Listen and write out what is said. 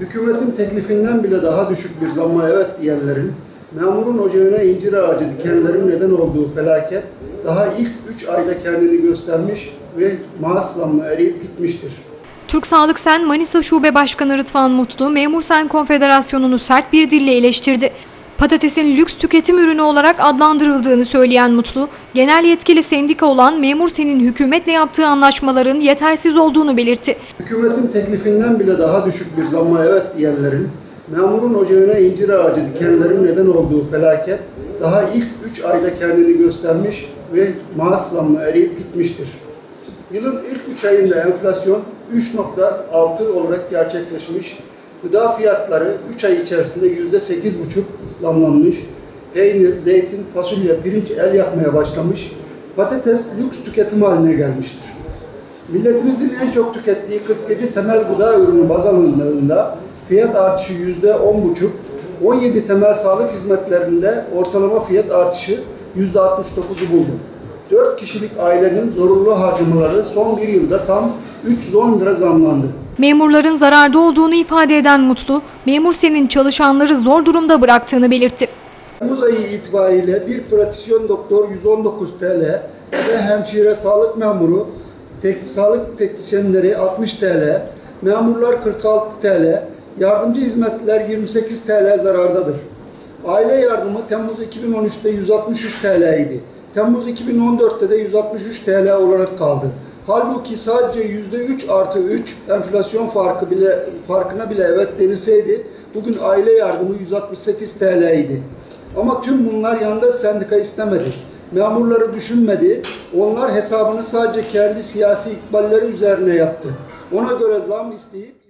Hükümetin teklifinden bile daha düşük bir zamma evet diyenlerin, memurun ocağına incir ağacı dikenlerin neden olduğu felaket daha ilk 3 ayda kendini göstermiş ve maaş zammı eriyip gitmiştir. Türk Sağlık Sen Manisa Şube Başkanı Rıdvan Mutlu, Memur Sen Konfederasyonu'nu sert bir dille eleştirdi. Patatesin lüks tüketim ürünü olarak adlandırıldığını söyleyen Mutlu, genel yetkili sendika olan Memur Sen'in hükümetle yaptığı anlaşmaların yetersiz olduğunu belirtti. Hükümetin teklifinden bile daha düşük bir zamma evet diyenlerin, memurun ocağına incir ağacı dikenlerin neden olduğu felaket daha ilk 3 ayda kendini göstermiş ve maaş zammı eriyip gitmiştir. Yılın ilk 3 ayında enflasyon 3.6 olarak gerçekleşmiş, gıda fiyatları 3 ay içerisinde %8,5 zamlanmış, peynir, zeytin, fasulye, pirinç el yakmaya başlamış, patates lüks tüketim haline gelmiştir. Milletimizin en çok tükettiği 47 temel gıda ürünü baz alındığında fiyat artışı yüzde 10,5, 17 temel sağlık hizmetlerinde ortalama fiyat artışı yüzde 69'u buldu. 4 kişilik ailenin zorunlu harcamaları son bir yılda tam 310 lira zamlandı. Memurların zararda olduğunu ifade eden Mutlu, Memur Sen'in çalışanları zor durumda bıraktığını belirtti. Temmuz ayı itibariyle bir pratisyen doktor 119 TL ve hemşire sağlık memuru, tek, sağlık teknisyenleri 60 TL, memurlar 46 TL, yardımcı hizmetler 28 TL zarardadır. Aile yardımı Temmuz 2013'te 163 TL idi. Temmuz 2014'te de 163 TL olarak kaldı. Halbuki sadece %3 artı 3 enflasyon farkı bile farkına bile evet denilseydi bugün aile yardımı 168 TL idi. Ama tüm bunlar yandaş sendika istemedi. Memurları düşünmedi. Onlar hesabını sadece kendi siyasi ikballeri üzerine yaptı. Ona göre zam isteyip